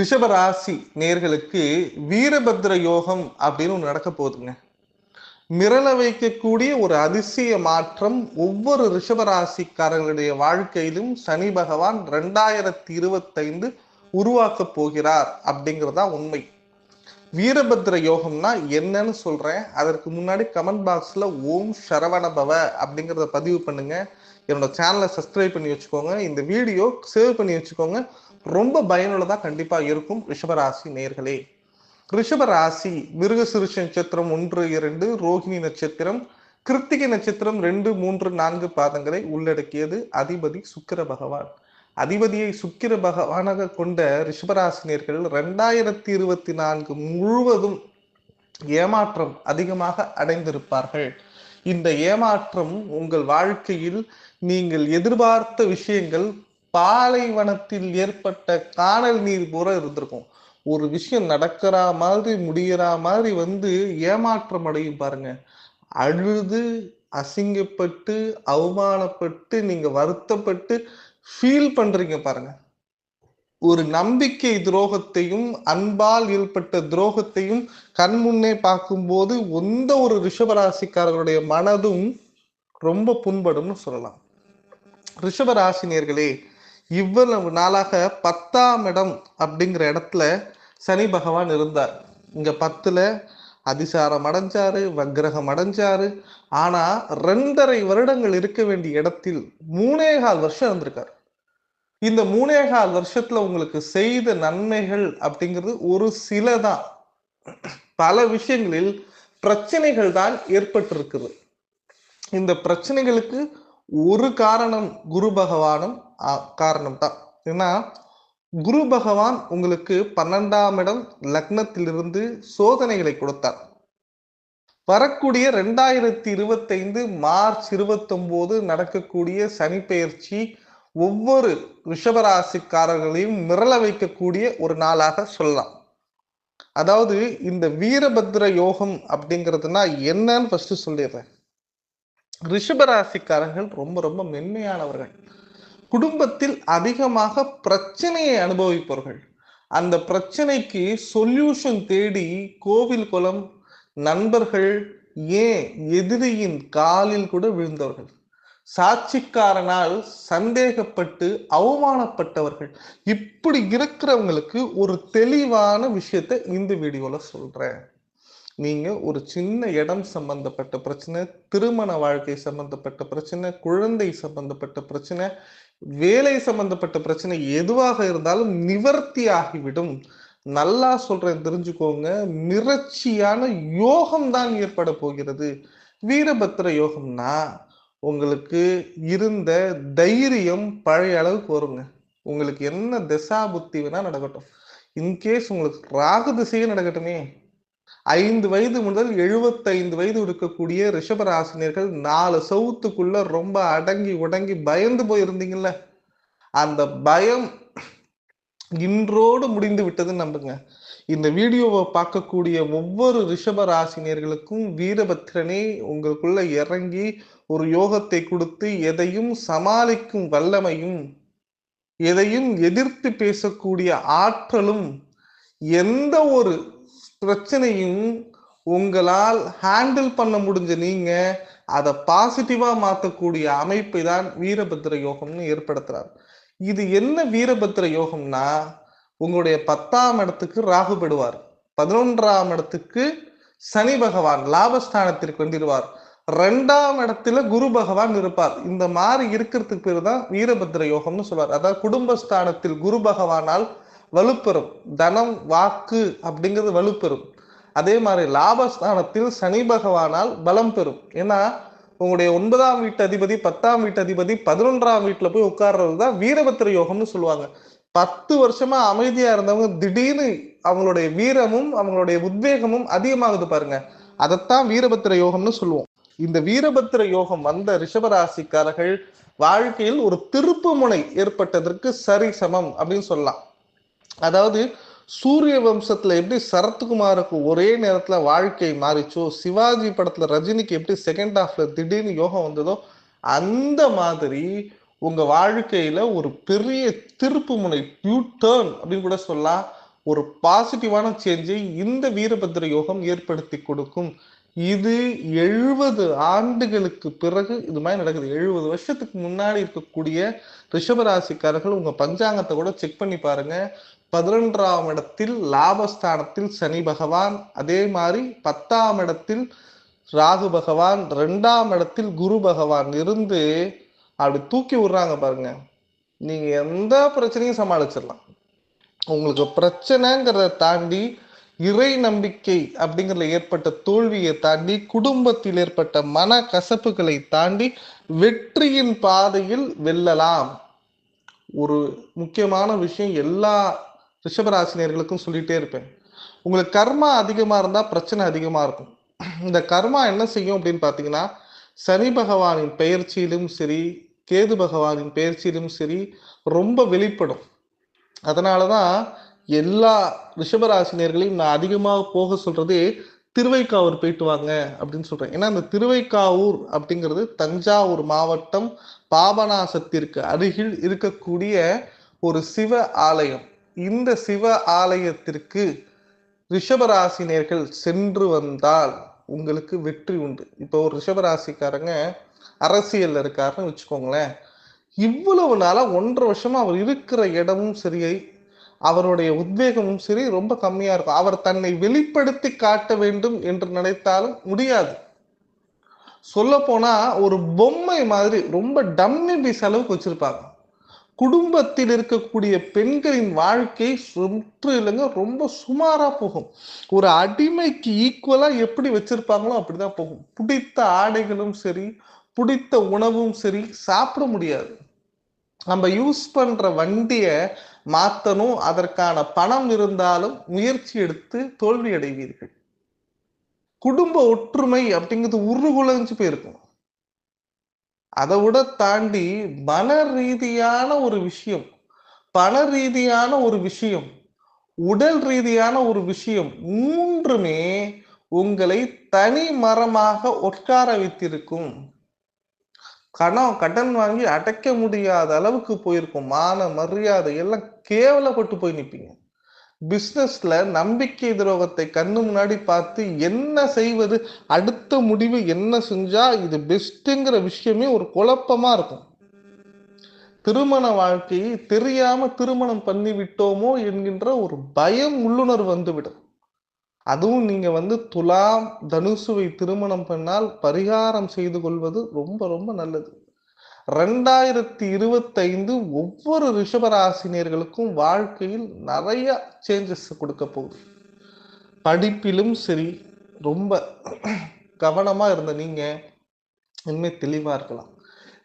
ரிஷபராசி நேர்களுக்கு வீரபத்ர யோகம் அப்படின்னு ஒன்று நடக்க போகுதுங்க. மிரள வைக்கக்கூடிய ஒரு அதிசய மாற்றம் ஒவ்வொரு ரிஷபராசிக்காரர்களுடைய வாழ்க்கையிலும் சனி பகவான் ரெண்டாயிரத்தி இருபத்தைந்து உருவாக்க போகிறார் அப்படிங்கிறதா உண்மை. வீரபத்ர யோகம்னா என்னன்னு சொல்றேன். அதற்கு முன்னாடி கமெண்ட் பாக்ஸ்ல ஓம் சரவண பவ அப்படிங்கிறத பதிவு பண்ணுங்க. என்னோட சேனலை சப்ஸ்கிரைப் பண்ணி வச்சுக்கோங்க. இந்த வீடியோ சேவ் பண்ணி வச்சுக்கோங்க. ரொம்ப பயனுள்ளதாக கண்டிப்பாக இருக்கும் ரிஷபராசி நேர்களே. ரிஷபராசி மிருகசிருஷ நட்சத்திரம் ஒன்று இரண்டு ரோஹிணி நட்சத்திரம் கிருத்திகை நட்சத்திரம் ரெண்டு மூன்று நான்கு பாதங்களை உள்ளடக்கியது அதிபதி சுக்கிர பகவான். அதிபதியை சுக்கிர பகவானாக கொண்ட ரிஷபராசினியர்கள் ரெண்டாயிரத்தி இருபத்தி நான்கு முழுவதும் ஏமாற்றம் அதிகமாக அடைந்திருப்பார்கள். இந்த ஏமாற்றம் உங்கள் வாழ்க்கையில் நீங்கள் எதிர்பார்த்த விஷயங்கள் பாலைவனத்தில் ஏற்பட்ட காணல் நீர் போற இருந்திருக்கும். ஒரு விஷயம் நடக்கிற மாதிரி முடிகிற மாதிரி வந்து ஏமாற்றம் அடையும் பாருங்க. அழுது அசிங்கப்பட்டு அவமானப்பட்டு நீங்க வருத்தப்பட்டு ஃபீல் பண்றீங்க பாருங்க. ஒரு நம்பிக்கை துரோகத்தையும் அன்பால் ஏற்பட்ட துரோகத்தையும் கண் முன்னே பார்க்கும்போது எந்த ஒரு ரிஷபராசிக்காரர்களுடைய மனதும் ரொம்ப புண்படும்னு சொல்லலாம். ரிஷபராசினியர்களே இவ்வளவு நாளாக பத்தாம் இடம் அப்படிங்கிற இடத்துல சனி பகவான் இருந்தார். இங்க பத்துல அதிசாரம் அடைஞ்சாரு வக்ரகம் அடைஞ்சாரு. ஆனா ரெண்டரை வருடங்கள் இருக்க வேண்டிய இடத்தில் மூணே கால் வருஷம் இருந்திருக்காரு. இந்த மூணே கால் வருஷத்துல உங்களுக்கு செய்த நன்மைகள் அப்படிங்கிறது ஒரு சில தான் பல விஷயங்களில் பிரச்சனைகள் தான் ஏற்பட்டிருக்குது. இந்த பிரச்சனைகளுக்கு ஒரு காரணம் குரு பகவானும் காரணம் தான். ஏன்னா குரு பகவான் உங்களுக்கு பன்னெண்டாம் இடம் லக்னத்திலிருந்து சோதனைகளை கொடுத்தார். வரக்கூடிய ரெண்டாயிரத்தி இருபத்தைந்து மார்ச் இருபத்தி நடக்கக்கூடிய சனி பெயர்ச்சி ஒவ்வொரு ரிஷபராசிக்காரர்களையும் மிரள வைக்கக்கூடிய ஒரு நாளாக சொல்லலாம். அதாவது இந்த வீரபத்ர யோகம் அப்படிங்கிறதுனா என்னன்னு ஃபர்ஸ்ட் சொல்லிடுறேன். ரிஷபராசிக்காரர்கள் ரொம்ப ரொம்ப மென்மையானவர்கள். குடும்பத்தில் அதிகமாக பிரச்சனையை அனுபவிப்பவர்கள். அந்த பிரச்சனைக்கு சொல்யூஷன் தேடி கோவில் குளம் நண்பர்கள் ஏன் எதிரியின் காலில் கூட விழுந்தவர்கள். சாட்சிக்காரனால் சந்தேகப்பட்டு அவமானப்பட்டவர்கள். இப்படி இருக்கிறவங்களுக்கு ஒரு தெளிவான விஷயத்த இந்த வீடியோல சொல்றேன். நீங்கள் ஒரு சின்ன இடம் சம்பந்தப்பட்ட பிரச்சனை திருமண வாழ்க்கை சம்பந்தப்பட்ட பிரச்சனை குழந்தை சம்பந்தப்பட்ட பிரச்சனை வேலை சம்பந்தப்பட்ட பிரச்சனை எதுவாக இருந்தாலும் நிவர்த்தி ஆகிவிடும். நல்லா சொல்றேன் தெரிஞ்சுக்கோங்க. மிரட்சியான யோகம் தான் ஏற்பட போகிறது. வீரபத்திர யோகம்னா உங்களுக்கு இருந்த தைரியம் பழைய அளவுக்கு வருங்க. உங்களுக்கு என்ன திசா புத்தி வேணா நடக்கட்டும். இன்கேஸ் உங்களுக்கு ராகு திசையே நடக்கட்டுமே. ஐந்து வயது முதல் எழுபத்தைந்து வயது இருக்கக்கூடிய ரிஷபராசினியர்கள் நாலு சவுத்துக்குள்ள ரொம்ப அடங்கி உடங்கி பயந்து போயிருந்தீங்கல்ல? அந்த பயம் இன்றோடு முடிந்து விட்டது நம்புங்க. இந்த வீடியோவை பார்க்கக்கூடிய ஒவ்வொரு ரிஷப ராசினியர்களுக்கும் வீரபத்திரனே உங்களுக்குள்ள இறங்கி ஒரு யோகத்தை கொடுத்து எதையும் சமாளிக்கும் வல்லமையும் எதையும் எதிர்த்து பேசக்கூடிய ஆற்றலும் எந்த ஒரு பிரச்சனையும் உங்களால் ஹேண்டில் பண்ண முடிஞ்ச நீங்க அதை பாசிட்டிவா மாற்றக்கூடிய அமைப்பை தான் வீரபத்திர யோகம்னு ஏற்படுத்துறார். இது என்ன வீரபத்திர யோகம்னா உங்களுடைய பத்தாம் இடத்துக்கு ராகு பெடுவார். பதினொன்றாம் இடத்துக்கு சனி பகவான் லாபஸ்தானத்திற்கு வந்துடுவார் ரெண்டாம் இடத்துல குரு பகவான் இருப்பார். இந்த மாதிரி இருக்கிறதுக்கு பேர் தான் வீரபத்திர யோகம்னு சொல்வார். அதாவது குடும்பஸ்தானத்தில் குரு பகவானால் வலுப்பெறும். தனம் வாக்கு அப்படிங்கிறது வலுப்பெறும். அதே மாதிரி லாபஸ்தானத்தில் சனி பகவானால் பலம் பெறும். ஏன்னா உங்களுடைய ஒன்பதாம் வீட்டு அதிபதி பத்தாம் வீட்டு அதிபதி பதினொன்றாம் வீட்டில் போய் உட்கார்றது தான் வீரபத்திர யோகம்னு சொல்லுவாங்க. பத்து வருஷமா அமைதியா இருந்தவங்க திடீர்னு அவங்களுடைய வீரமும் அவங்களுடைய உத்வேகமும் அதிகமாகுது பாருங்க. அதைத்தான் வீரபத்திர யோகம்னு சொல்லுவோம். இந்த வீரபத்திர யோகம் வந்த ரிஷபராசிக்காரர்கள் வாழ்க்கையில் ஒரு திருப்பு முனை ஏற்பட்டதற்கு சரி சமம் அப்படின்னு சொல்லலாம். அதாவது சூரிய வம்சத்துல எப்படி சரத்குமாருக்கு ஒரே நேரத்துல வாழ்க்கை மாறிச்சோ சிவாஜி படத்துல ரஜினிக்கு எப்படி செகண்ட் ஹாஃப்ல திடீர்னு யோகம் வந்ததோ அந்த மாதிரி உங்க வாழ்க்கையில ஒரு பெரிய திருப்பு முனை யூ டேர்ன் அப்படின்னு கூட சொல்லலாம். ஒரு பாசிட்டிவான சேஞ்சை இந்த வீரபத்திர யோகம் ஏற்படுத்தி கொடுக்கும். இது எழுபது ஆண்டுகளுக்கு பிறகு இது மாதிரி நடக்குது. எழுபது வருஷத்துக்கு முன்னாடி இருக்கக்கூடிய ரிஷபராசிக்காரர்கள் உங்க பஞ்சாங்கத்தை கூட செக் பண்ணி பாருங்க. பதினொன்றாம் இடத்தில் லாபஸ்தானத்தில் சனி பகவான் அதே மாதிரி பத்தாம் இடத்தில் ராகு பகவான் ரெண்டாம் இடத்தில் குரு பகவான் இருந்து அப்படி தூக்கி விடுறாங்க பாருங்க. நீங்க எந்த பிரச்சனையும் சமாளிச்சிடலாம். உங்களுக்கு பிரச்சனைங்கிறத தாண்டி இறை நம்பிக்கை அப்படிங்கிறதுல ஏற்பட்ட தோல்வியை தாண்டி குடும்பத்தில் ஏற்பட்ட மன கசப்புகளை தாண்டி வெற்றியின் பாதையில் வெல்லலாம். ஒரு முக்கியமான விஷயம் எல்லா ரிஷபராசினியர்களுக்கும் சொல்லிகிட்டே இருப்பேன். உங்களுக்கு கர்மா அதிகமாக இருந்தால் பிரச்சனை அதிகமாக இருக்கும். இந்த கர்மா என்ன செய்யும் அப்படின்னு பார்த்தீங்கன்னா சனி பகவானின் பெயர்ச்சியிலும் சரி கேது பகவானின் பெயர்ச்சியிலும் சரி ரொம்ப வெளிப்படும். அதனாலதான் எல்லா ரிஷபராசினியர்களையும் நான் அதிகமாக போக சொல்கிறதே திருவைக்காவூர் போயிட்டு வாங்க அப்படின்னு சொல்கிறேன் ஏன்னா அந்த திருவைக்காவூர் அப்படிங்கிறது தஞ்சாவூர் மாவட்டம் பாபநாசத்திற்கு அருகில் இருக்கக்கூடிய ஒரு சிவ ஆலயம். இந்த சிவ ஆலயத்திற்கு ரிஷபராசினியர்கள் சென்று வந்தால் உங்களுக்கு வெற்றி உண்டு. இப்போ ஒரு ரிஷபராசிக்காரங்க அரசியல்ல இருக்காருன்னு வச்சுக்கோங்களேன். இவ்வளவு நாளா ஒன்றரை வருஷமா அவர் இருக்கிற இடமும் சரி அவருடைய உத்வேகமும் சரி ரொம்ப கம்மியா இருக்கும். அவர் தன்னை வெளிப்படுத்தி காட்ட வேண்டும் என்று நினைத்தாலும் முடியாது. சொல்ல போனா ஒரு பொம்மை மாதிரி ரொம்ப டம்மி பீஸ் அளவுக்கு வச்சிருப்பாங்க. குடும்பத்தில் இருக்கக்கூடிய பெண்களின் வாழ்க்கை சுற்றிலுங்க ரொம்ப சுமாரா போகும். ஒரு அடிமைக்கு ஈக்குவலா எப்படி வச்சிருப்பாங்களோ அப்படிதான் போகும். பிடித்த ஆடைகளும் சரி பிடித்த உணவும் சரி சாப்பிட முடியாது. நம்ம யூஸ் பண்ற வண்டியை மாத்தணும் அதற்கான பணம் இருந்தாலும் முயற்சி எடுத்து தோல்வி அடைவீர்கள் குடும்ப ஒற்றுமை அப்படிங்கிறது உருகுலைஞ்சு போயிருக்கும். அதை விட தாண்டி மன ரீதியான ஒரு விஷயம் பண ரீதியான ஒரு விஷயம் உடல் ரீதியான ஒரு விஷயம் மூன்றுமே உங்களை தனி மரமாக உட்கார வைத்திருக்கும். கணம் கடன் வாங்கி அடைக்க முடியாத அளவுக்கு போயிருக்கும். மான மரியாதை எல்லாம் கேவலப்பட்டு போய் நிற்பீங்க பிசினஸ்ல நம்பிக்கை துரோகத்தை கண்ணு முன்னாடி பார்த்து என்ன செய்வது அடுத்த முடிவு என்ன செஞ்சா இது பெஸ்ட்டுங்கிற விஷயமே ஒரு குழப்பமா இருக்கும். திருமண வாழ்க்கையை தெரியாம திருமணம் பண்ணி விட்டோமோ என்கின்ற ஒரு பயம் உள்ளுணர்வு வந்துவிடும். அதுவும் நீங்க வந்து துலாம் தனுசுவை திருமணம் பண்ணால் பரிகாரம் செய்து கொள்வது ரொம்ப ரொம்ப நல்லது. ரெண்டாயிரத்தி இருபத்தைந்து ஒவ்வொரு ரிஷபராசினியர்களுக்கும் வாழ்க்கையில் நிறைய சேஞ்சஸ் கொடுக்க போகுது. படிப்பிலும் சரி ரொம்ப கவனமாக இருந்த நீங்கள் இனிமேல் தெளிவாக இருக்கலாம்.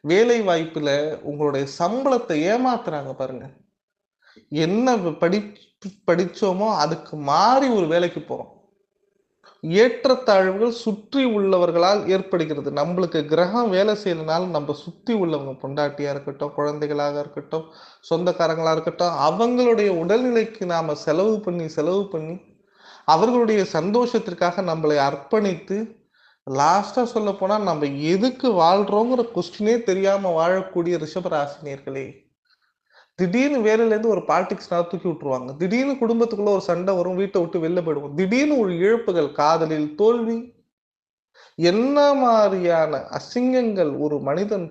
வேலை வாய்ப்பில் உங்களுடைய சம்பளத்தை ஏமாத்துறாங்க பாருங்க. என்ன படி படித்தோமோ அதுக்கு மாறி ஒரு வேலைக்கு போகிறோம் ஏற்றத்தாழ்வுகள் சுற்றி உள்ளவர்களால் ஏற்படுகிறது. நம்மளுக்கு கிரகம் வேலை செய்யலனாலும் நம்ம சுற்றி உள்ளவங்க பொண்டாட்டியாக இருக்கட்டும் குழந்தைகளாக இருக்கட்டும் சொந்தக்காரங்களாக இருக்கட்டும் அவங்களுடைய உடல்நிலைக்கு நாம் செலவு பண்ணி செலவு பண்ணி அவர்களுடைய சந்தோஷத்திற்காக நம்மளை அர்ப்பணித்து லாஸ்ட்டாக சொல்ல போனால் நம்ம எதுக்கு வாழ்கிறோங்கிற கொஸ்டினே தெரியாமல் வாழக்கூடிய ரிஷபராசினியர்களே திடீர்னு வேலையிலேருந்து ஒரு பாலிடிக்ஸ் தூக்கி விட்டுருவாங்க. திடீர்னு குடும்பத்துக்குள்ள ஒரு சண்டை வரும் வீட்டை விட்டு வெளில போயிடுவோம். திடீர்னு ஒரு இழப்புகள் காதலில் தோல்வி. என்ன மாதிரியான அசிங்கங்கள் ஒரு மனிதன்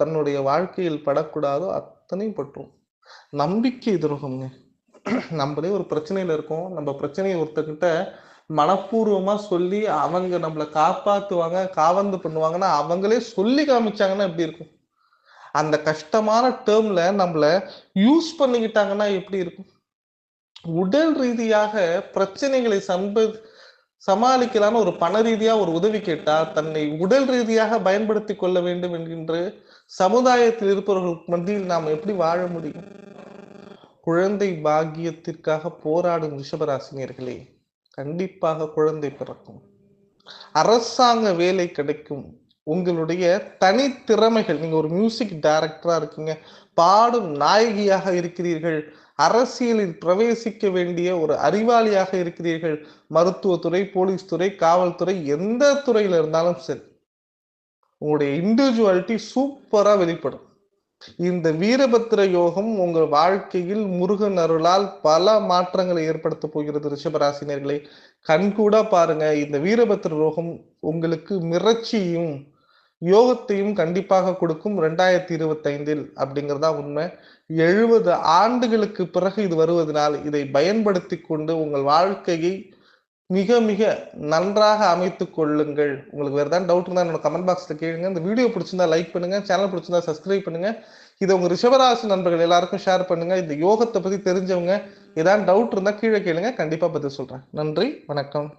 தன்னுடைய வாழ்க்கையில் படக்கூடாதோ அத்தனையும் பற்றும். நம்பிக்கை துரோகம்ங்க. நம்மளே ஒரு பிரச்சனையில இருக்கோம். நம்ம பிரச்சனையை ஒருத்தர்கிட்ட மனப்பூர்வமா சொல்லி அவங்க நம்மளை காப்பாத்துவாங்க காவந்து பண்ணுவாங்கன்னா அவங்களே சொல்லி காமிச்சாங்கன்னா எப்படி இருக்கும்? அந்த கஷ்டமான டேர்ம்ல நம்மள யூஸ் பண்ணிக்கிட்டாங்கன்னா எப்படி இருக்கும்? உடல் ரீதியாக பிரச்சனைகளை சம்ப சமாளிக்கலான்னு ஒரு பண ரீதியா ஒரு உதவி கேட்டா தன்னை உடல் ரீதியாக பயன்படுத்தி கொள்ள வேண்டும் என்கின்ற சமுதாயத்தில் இருப்பவர்களுக்கு மத்தியில் நாம் எப்படி வாழ முடியும்? குழந்தை பாக்கியத்திற்காக போராடும் ரிஷபராசினியர்களே கண்டிப்பாக குழந்தை பிறக்கும். அரசாங்க வேலை கிடைக்கும். உங்களுடைய தனித்திறமைகள் நீங்க ஒரு மியூசிக் டைரக்டரா இருக்கீங்க பாடும் நாயகியாக இருக்கிறீர்கள் அரசியலில் பிரவேசிக்க வேண்டிய ஒரு அறிவாளியாக இருக்கிறீர்கள் மருத்துவத்துறை போலீஸ் துறை காவல்துறை எந்த துறையில இருந்தாலும் சரி உங்களுடைய இண்டிவிஜுவாலிட்டி சூப்பரா வெளிப்படும். இந்த வீரபத்திர யோகம் உங்கள் வாழ்க்கையில் முருகன் அருளால் பல மாற்றங்களை ஏற்படுத்த போகிறது ரிஷபராசினியர்களை. கண்கூட பாருங்க இந்த வீரபத்திர யோகம் உங்களுக்கு மிரட்சியும் யோகத்தையும் கண்டிப்பாக கொடுக்கும் ரெண்டாயிரத்தி இருபத்தைந்தில் அப்படிங்கிறதா உண்மை. எழுபது ஆண்டுகளுக்கு பிறகு இது வருவதனால் இதை பயன்படுத்தி கொண்டு உங்கள் வாழ்க்கையை மிக மிக நன்றாக அமைத்து கொள்ளுங்கள். உங்களுக்கு வேறு ஏதாவது டவுட் இருந்தால் என்னோட கமெண்ட் பாக்ஸில் கேளுங்க. இந்த வீடியோ பிடிச்சிருந்தா லைக் பண்ணுங்க. சேனல் பிடிச்சிருந்தா சப்ஸ்கிரைப் பண்ணுங்க. இதை உங்கள் ரிஷபராசி நண்பர்கள் எல்லாருக்கும் ஷேர் பண்ணுங்க. இந்த யோகத்தை பத்தி தெரிஞ்சவங்க ஏதாவது டவுட் இருந்தால் கீழே கேளுங்க. கண்டிப்பாக பதில் சொல்றேன். நன்றி. வணக்கம்.